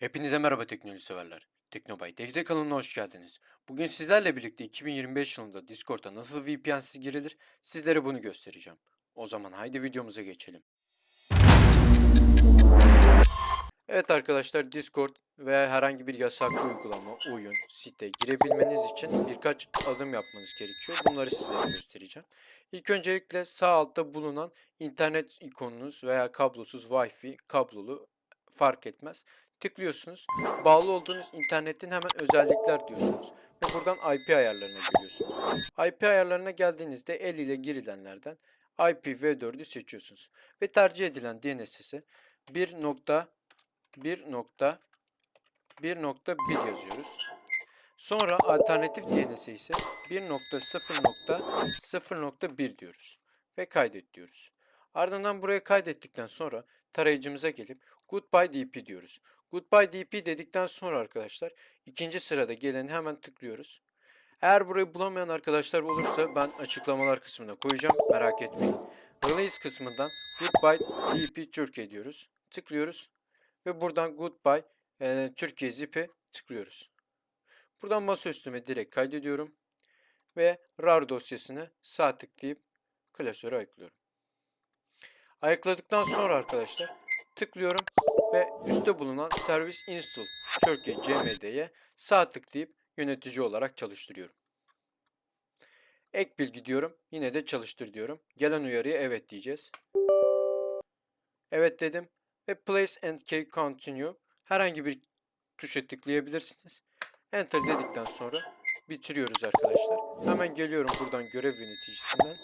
Hepinize merhaba teknoloji severler. Teknobyte Exe kanalına hoş geldiniz. Bugün sizlerle birlikte 2025 yılında Discord'a nasıl VPN'siz girilir sizlere bunu göstereceğim. O zaman haydi videomuza geçelim. Evet arkadaşlar Discord veya herhangi bir yasaklı uygulama, oyun, site girebilmeniz için birkaç adım yapmanız gerekiyor. Bunları sizlere göstereceğim. İlk öncelikle sağ altta bulunan internet ikonunuz veya kablosuz Wi-Fi, kablolu fark etmez. Tıklıyorsunuz. Bağlı olduğunuz internetin hemen özellikler diyorsunuz. Ve buradan IP ayarlarına geliyorsunuz. IP ayarlarına geldiğinizde el ile girilenlerden IPv4'ü seçiyorsunuz. Ve tercih edilen DNS'e 1.1.1.1 yazıyoruz. Sonra alternatif DNS ise 1.0.0.1 diyoruz. Ve kaydet diyoruz. Ardından buraya kaydettikten sonra tarayıcımıza gelip Goodbye DP diyoruz. Goodbye DP dedikten sonra arkadaşlar ikinci sırada geleni hemen tıklıyoruz. Eğer burayı bulamayan arkadaşlar olursa ben açıklamalar kısmına koyacağım. Merak etmeyin. Release kısmından Goodbye DP Türkiye diyoruz. Tıklıyoruz. Ve buradan Goodbye e, Türkiye zip'e tıklıyoruz. Buradan masaüstüme direkt kaydediyorum. Ve RAR dosyasını sağ tıklayıp klasöre ayıklıyorum. Ayıkladıktan sonra arkadaşlar tıklıyorum ve üstte bulunan Service Install Türkiye CMD'ye sağ tıklayıp yönetici olarak çalıştırıyorum. Ek bilgi diyorum. Yine de çalıştır diyorum. Gelen uyarıya evet diyeceğiz. Evet dedim. Ve Place and Key Continue herhangi bir tuşa tıklayabilirsiniz. Enter dedikten sonra bitiriyoruz arkadaşlar. Hemen geliyorum buradan görev yöneticisinden.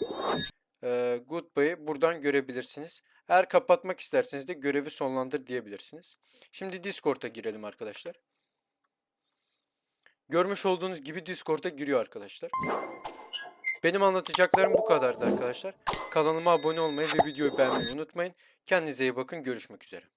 Ee, Goodbye'ı buradan görebilirsiniz. Eğer kapatmak isterseniz de görevi sonlandır diyebilirsiniz. Şimdi Discord'a girelim arkadaşlar. Görmüş olduğunuz gibi Discord'a giriyor arkadaşlar. Benim anlatacaklarım bu kadardı arkadaşlar. Kanalıma abone olmayı ve videoyu beğenmeyi unutmayın. Kendinize iyi bakın. Görüşmek üzere.